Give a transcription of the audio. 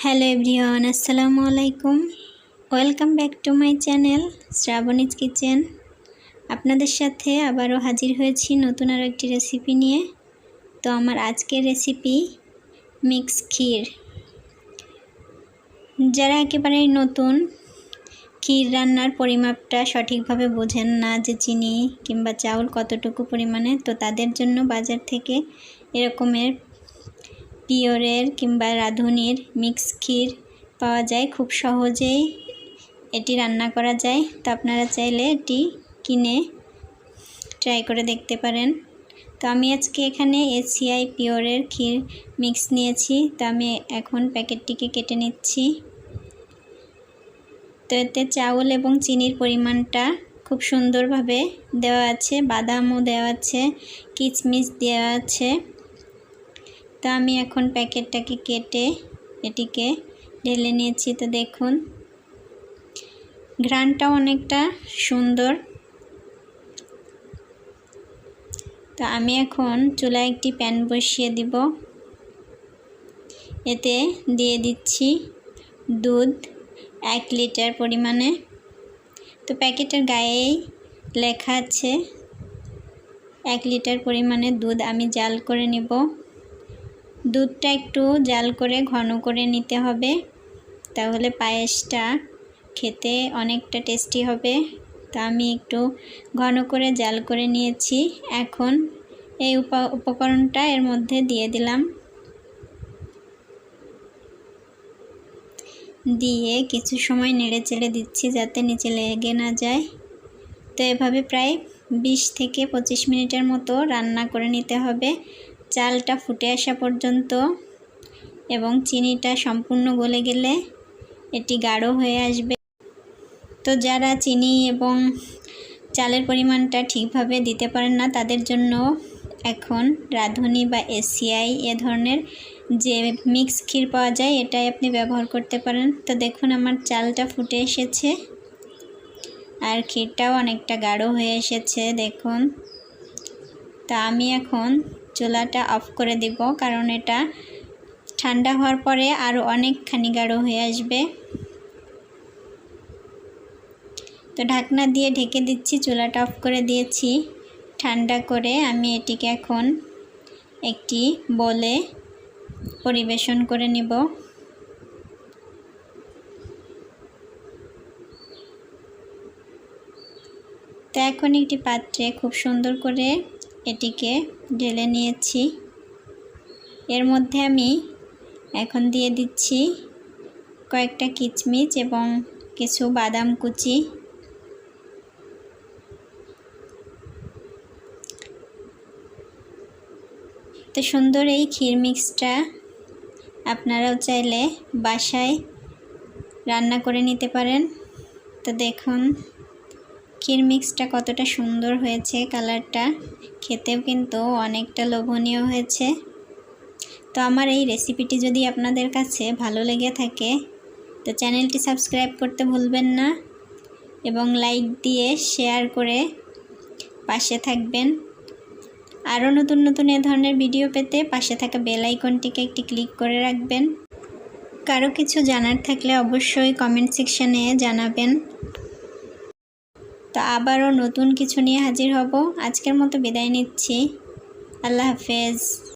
Hello everyone, আসসালামু আলাইকুম। Welcome back to my channel Shrabani's kitchen. আপনাদের সাথে আবারও হাজির হয়েছি নতুন আরও একটি রেসিপি নিয়ে। তো আমার আজকের রেসিপি মিক্স ক্ষীর। যারা একেবারেই নতুন, ক্ষীর রান্নার পরিমাপটা সঠিকভাবে বোঝেন না যে চিনি কিংবা চাউল কতটুকু পরিমাণে, তো তাদের জন্য বাজার থেকে এরকমের পিওরের কিংবা রাঁধুনির মিক্স ক্ষীর পাওয়া যায় খুব সহজেই। এটি রান্না করা যায়। তো আপনারা চাইলে এটি কিনে ট্রাই করে দেখতে পারেন। তো আমি আজকে এখানে এসিআই পিওরের ক্ষীর মিক্স নিয়েছি। তো আমি এখন প্যাকেটটিকে কেটে নিচ্ছি। তো এতে চাউল এবং চিনির পরিমাণটা খুব সুন্দরভাবে দেওয়া আছে, বাদামও দেওয়া আছে, কিচমিচ দেওয়া আছে। তো আমি এখন প্যাকেটটাকে কেটে এটিকে ঢেলে নিয়েছি, তো দেখুন। ঘ্রানটাও অনেকটা সুন্দর। তো আমি এখন চুলায় একটি প্যান বসিয়ে দিব। এতে দিয়ে দিচ্ছি দুধ এক লিটার পরিমাণে। তো প্যাকেটের গায়েই লেখা আছে, এক লিটার পরিমাণে দুধ আমি জাল করে নেব। দুধটা একটু জাল করে ঘন করে নিতে হবে। তাহলে পায়েসটা খেতে অনেকটা টেস্টি হবে। তা আমি একটু ঘন করে জাল করে নিয়েছি। এখন এই উপকরণটা এর মধ্যে দিয়ে দিলাম। দিয়ে কিছু সময় নেড়ে চেড়ে দিচ্ছি যাতে নিচে লেগে না যায়। তো এভাবে প্রায় বিশ থেকে পঁচিশ মিনিটের মতো রান্না করে নিতে হবে। চালটা ফুটে আসা পর্যন্ত এবং চিনিটা সম্পূর্ণ গলে গেলে এটি গাঢ় হয়ে আসবে। তো যারা চিনি এবং চালের পরিমাণটা ঠিকভাবে দিতে পারেন না, তাদের জন্য এখন রাঁধুনি বা এসিআই এ ধরনের যে মিক্স ক্ষীর পাওয়া যায়, এটাই আপনি ব্যবহার করতে পারেন। তো দেখুন আমার চালটা ফুটে এসেছে আর ক্ষীরটাও অনেকটা গাঢ় হয়ে এসেছে, দেখুন। তা আমি এখন চুলাটা অফ করে দিব, কারণ এটা ঠান্ডা হওয়ার পরে আরও অনেকখানি গাঢ় হয়ে আসবে। তো ঢাকনা দিয়ে ঢেকে দিচ্ছি, চুলাটা অফ করে দিয়েছি। ঠান্ডা করে আমি এটিকে এখন একটি বলে পরিবেশন করে নেব। তো এখন একটি পাত্রে খুব সুন্দর করে এটিকে ঢেলে নিয়েছি। এর মধ্যে আমি এখন দিয়ে দিচ্ছি কয়েকটা কিচমিচ এবং কিছু বাদাম কুচি। তো সুন্দর এই ক্ষীর মিক্সটা আপনারাও চাইলে বাসায় রান্না করে নিতে পারেন। তো দেখুন। ক্ষীর মিক্সটা কতটা সুন্দর হয়েছে কালারটা খেতেও কিন্তু অনেকটা লোভনীয় হয়েছে। তো আমার এই রেসিপিটি যদি আপনাদের কাছে ভালো লেগে থাকে, তো চ্যানেলটি সাবস্ক্রাইব করতে ভুলবেন না এবং লাইক দিয়ে শেয়ার করে পাশে থাকবেন। আরও নতুন নতুন এ ধরনের ভিডিও পেতে পাশে থাকা বেল আইকনটিকে একটি ক্লিক করে রাখবেন। কারও কিছু জানার থাকলে অবশ্যই কমেন্ট সেকশানে জানাবেন। তো আবারও নতুন কিছু নিয়ে হাজির হব। আজকের মতো বিদায় নিচ্ছি। আল্লাহ হাফেজ।